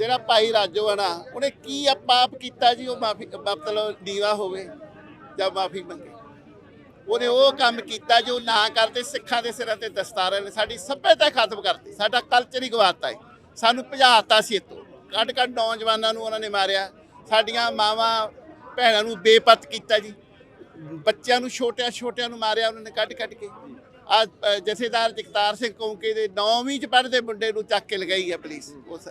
ਜਿਹੜਾ ਭਾਈ ਰਾਜੋ ਆ ਨਾ, ਉਹਨੇ ਕੀ ਆ ਪਾਪ ਕੀਤਾ ਜੀ, ਉਹ ਮਾਫੀ ਮਤਲਬ ਦੀਵਾ ਹੋਵੇ ਜਾਂ ਮਾਫੀ ਮੰਗੇ। ਉਹਨੇ ਉਹ ਕੰਮ ਕੀਤਾ ਜੋ ਨਾ ਕਰਦੇ, ਸਿੱਖਾਂ ਦੇ ਸਿਰਾਂ ਤੇ ਦਸਤਾਰਾਂ ਨੇ ਸਾਡੀ ਸੱਭਿਅਤਾ ਖਤਮ ਕਰਤੀ। ਸਾਡਾ ਕਲਚਰ ਹੀ ਗਵਾਤਾ ਹੈ। ਸਾਨੂੰ ਭਜਾਤਾ ਸੀ ਇਤੋਂ ਕੱਢ ਕੱਢ ਨੌਜਵਾਨਾਂ ਨੂੰ ਉਹਨਾਂ ਨੇ ਮਾਰਿਆ। ਸਾਡੀਆਂ ਮਾਵਾਂ, ਭੈਣਾਂ ਨੂੰ ਬੇਪਤ ਕੀਤਾ ਜੀ। ਬੱਚਿਆਂ ਨੂੰ ਛੋਟਿਆਂ ਛੋਟਿਆਂ ਨੂੰ ਮਾਰਿਆ, ਉਹਨਾਂ ਨੇ ਕੱਢ ਕੱਢ ਕੇ। ਆ ਜਥੇਦਾਰ ਜਗਤਾਰ ਸਿੰਘ ਕੌਂਕੇ ਦੇ 9ਵੀਂ ਚ ਪੜ੍ਹਦੇ ਮੁੰਡੇ ਨੂੰ ਚੱਕ ਕੇ ਲਗਾਈ ਹੈ ਪੁਲਿਸ ਉਸ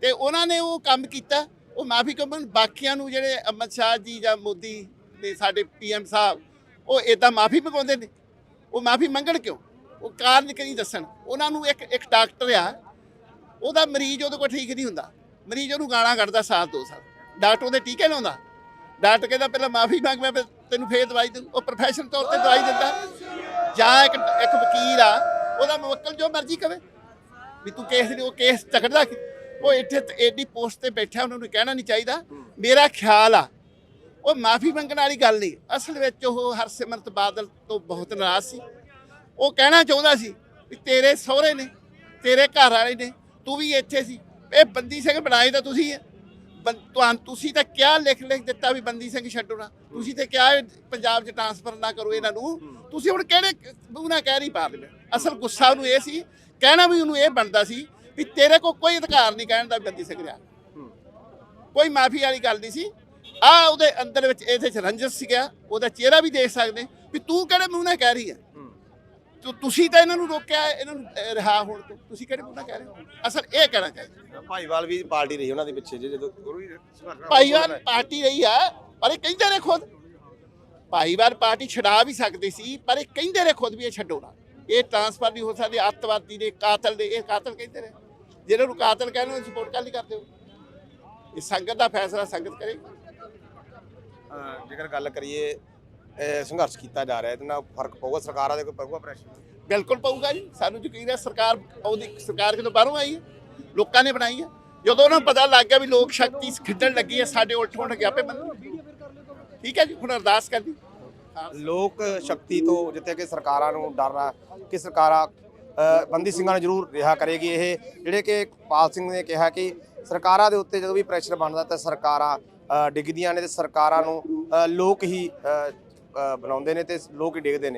ਤੇ ਉਹਨਾਂ ਨੇ ਉਹ ਕੰਮ ਕੀਤਾ ਉਹ ਮਾਫੀ ਕੰਬਨ ਬਾਕੀਆਂ ਨੂੰ ਜਿਹੜੇ ਅਮਿਤ ਸ਼ਾਹ ਜੀ ਜਾਂ ਮੋਦੀ ਨੇ ਸਾਡੇ ਪੀਐਮ ਸਾਹਿਬ ਉਹ ਇਦਾਂ ਮਾਫੀ ਮੰਗਾਉਂਦੇ ਨੇ। ਉਹ ਮਾਫੀ ਮੰਗਣ ਕਿਉਂ? ਉਹ ਕਾਰਨ ਕਰੀ ਦੱਸਣ? ਉਹਨਾਂ ਨੂੰ ਇੱਕ ਇੱਕ ਡਾਕਟਰ ਆ ਉਹਦਾ ਮਰੀਜ਼ ਉਹਦੇ ਕੋਲ ਠੀਕ ਨਹੀਂ ਹੁੰਦਾ। ਮਰੀਜ਼ ਉਹਨੂੰ ਗਾਲਾਂ ਕੱਢਦਾ ਸਾਥ ਦੋ ਸਾਲ। ਡਾਕਟਰ ਉਹਦੇ ਟੀਕੇ ਲਾਉਂਦਾ। ਡਾਕਟਰ ਕਹਿੰਦਾ ਪਹਿਲਾਂ ਮਾਫੀ ਮੰਗ ਮੈਂ ਤੈਨੂੰ ਫੇਰ ਦਵਾਈ ਦਊਂ। ਉਹ ਪ੍ਰੋਫੈਸ਼ਨਲ ਤੌਰ ਤੇ ਦਵਾਈ ਦਿੰਦਾ। ਜਾਂ ਇੱਕ ਇੱਕ ਵਕੀਲ ਆ, ਉਹਦਾ ਮੁਵੱਕਲ ਜੋ ਮਰਜ਼ੀ ਕਵੇ। ਵੀ ਤੂੰ ਕੇਸ ਨਹੀਂ, ਉਹ ਕੇਸ ਤਕੜਦਾ ਉਹ ਇੱਥੇ ਐਡੀ ਪੋਸਟ ਤੇ ਬੈਠਾ, ਉਹਨਾਂ ਨੂੰ ਕਹਿਣਾ ਨਹੀਂ ਚਾਹੀਦਾ। ਮੇਰਾ ਖਿਆਲ ਆ, ਉਹ ਮਾਫੀ ਮੰਗਣ ਵਾਲੀ ਗੱਲ ਨਹੀਂ। ਅਸਲ ਵਿੱਚ ਉਹ ਹਰਸਿਮਰਤ ਬਾਦਲ ਤੋਂ ਬਹੁਤ ਨਾਰਾਜ਼ ਸੀ। ਉਹ ਕਹਿਣਾ ਚਾਹੁੰਦਾ ਸੀ ਵੀ ਤੇਰੇ ਸਹੁਰੇ ਨੇ, ਤੇਰੇ ਘਰ ਵਾਲੇ ਨੇ, ਤੂੰ ਵੀ ਇੱਥੇ ਸੀ। ਇਹ ਬੰਦੀ ਸਿੰਘ ਬਣਾਏ ਤਾਂ ਤੁਸੀਂ ਹੈ ਤੁਹਾਨੂੰ ਤੁਸੀਂ ਤਾਂ ਕਿਆ ਲਿਖ ਲਿਖ ਦਿੱਤਾ ਵੀ ਬੰਦੀ ਸਿੰਘ ਛੱਡੋ ਨਾ? ਤੁਸੀਂ ਤੇ ਕਿਹਾ ਪੰਜਾਬ 'ਚ ਟ੍ਰਾਂਸਫਰ ਨਾ ਕਰੋ ਇਹਨਾਂ ਨੂੰ? ਤੁਸੀਂ ਹੁਣ ਕਿਹੜੇ ਮੂੰਹ ਨਾਲ ਕਹਿ ਨਹੀਂ ਪਾਰਲੀਮੈਂਟ ਅਸਲ ਗੁੱਸਾ ਉਹਨੂੰ ਇਹ ਸੀ, ਕਹਿਣਾ ਵੀ ਉਹਨੂੰ ਇਹ ਬਣਦਾ ਸੀ ਵੀ ਤੇਰੇ ਕੋਲ ਕੋਈ ਅਧਿਕਾਰ ਨਹੀਂ ਕਹਿਣ ਦਾ ਵੀ ਬੰਦੀ ਸਿੰਘ ਰਿਹਾ। ਕੋਈ ਮਾਫੀ ਵਾਲੀ ਗੱਲ ਨਹੀਂ ਸੀ। ਆ ਉਹਦੇ ਅੰਦਰ ਵਿੱਚ ਇਹਦੇ ਚ ਰੰਜਸ ਸੀਗਾ, ਉਹਦਾ ਚਿਹਰਾ ਵੀ ਦੇਖ ਸਕਦੇ। ਵੀ ਤੂੰ ਕਿਹੜੇ ਮੂੰਹ ਨਾਲ ਕਹਿ ਰਹੀ ਹੈ? ਤੂੰ ਤੁਸੀਂ ਤਾਂ ਇਹਨਾਂ ਨੂੰ ਰੋਕਿਆ, ਇਹਨਾਂ ਨੂੰ ਰਿਹਾ ਹੋਣ ਤੋਂ। ਤੁਸੀਂ ਕਿਹੜੇ ਮੂੰਹ ਨਾਲ ਕਹਿ ਰਹੇ ਹੋ? ਅਸਲ ਇਹ ਕਹਿਣਾ ਚਾਹੀਦਾ। ਭਾਈਵਾਲ ਵੀ ਪਾਰਟੀ ਰਹੀ ਉਹਨਾਂ ਦੇ ਪਿੱਛੇ ਜੇ ਜਦੋਂ ਸੰਘਰਸ਼ ਨਾਲ ਭਾਈਵਾਲ ਪਾਰਟੀ ਰਹੀ ਆ ਪਰ ਇਹ ਕਹਿੰਦੇ ਨੇ ਖੁਦ। ਭਾਈਵਾਲ ਪਾਰਟੀ ਛਡਾ ਵੀ ਸਕਦੇ ਸੀ ਪਰ ਇਹ ਕਹਿੰਦੇ ਨੇ ਖੁਦ ਵੀ ਇਹ ਛੱਡੋ ਨਾ। ਇਹ ਟ੍ਰਾਂਸਫਰ ਨਹੀਂ ਹੋ ਸਕਦੇ ਅੱਤਵਾਦੀ ਨੇ ਕਾਤਲ ਨੇ ਇਹ ਕਾਤਲ ਕਹਿੰਦੇ ਨੇ। ਜਿਹਨਾਂ ਨੂੰ ਕਾਤਲ ਕਹਿੰਦੇ ਉਹ ਸਪੋਰਟ ਕਰ ਲਈ ਕਰਦੇ ਹੋ। ਇਹ ਸੰਗਤ ਦਾ ਫੈਸਲਾ ਸੰਗਤ ਅਹ ਜੇਕਰ ਗੱਲ ਕਰੀਏ ਸੰਘਰਸ਼ ਕੀਤਾ ਜਾ ਰਿਹਾ ਇਹਦੇ ਨਾਲ ਫ਼ਰਕ ਪਊਗਾ? ਸਰਕਾਰਾਂ ਦੇ ਕੋਈ ਪਊਗਾ ਪ੍ਰੈਸ਼ਰ ਬਿਲਕੁਲ ਪਊਗਾ ਜੀ। ਸਾਨੂੰ ਯਕੀਨ ਹੈ ਸਰਕਾਰ ਉਹਦੀ ਸਰਕਾਰ ਕਿਤੋਂ ਬਾਹਰੋਂ ਆਈ ਹੈ। ਲੋਕਾਂ ਨੇ ਬਣਾਈ ਹੈ ਜਦੋਂ ਉਹਨਾਂ ਨੂੰ ਪਤਾ ਲੱਗ ਗਿਆ ਵੀ ਲੋਕ ਸ਼ਕਤੀ ਖਿੱਦਣ ਲੱਗੀ ਹੈ ਸਾਡੇ ਉਲਟ ਹੋਣਗੇ ਆਪੇ ਮੰਨ ਠੀਕ ਹੈ ਜੀ ਹੁਣ ਅਰਦਾਸ ਕਰਦੀ। ਲੋਕ ਸ਼ਕਤੀ ਤੋਂ ਜਿੱਥੇ ਕਿ ਸਰਕਾਰਾਂ ਨੂੰ ਡਰ ਆ ਕਿ ਸਰਕਾਰਾਂ ਬੰਦੀ ਸਿੰਘਾਂ ਨੂੰ ਜ਼ਰੂਰ ਰਿਹਾ ਕਰੇਗੀ। ਇਹ ਜਿਹੜੇ ਕਿ ਪਾਲ ਸਿੰਘ ਨੇ ਕਿਹਾ ਕਿ ਸਰਕਾਰਾਂ ਦੇ ਉੱਤੇ ਜਦੋਂ ਵੀ ਪ੍ਰੈਸ਼ਰ ਬਣਦਾ ਤਾਂ ਸਰਕਾਰਾਂ ਡਿੱਗਦੀਆਂ ਨੇ ਤੇ ਸਰਕਾਰਾਂ ਨੂੰ ਲੋਕ ਹੀ ਬਣਾਉਂਦੇ ਨੇ ਤੇ ਲੋਕ ਹੀ ਡਿੱਗਦੇ ਨੇ।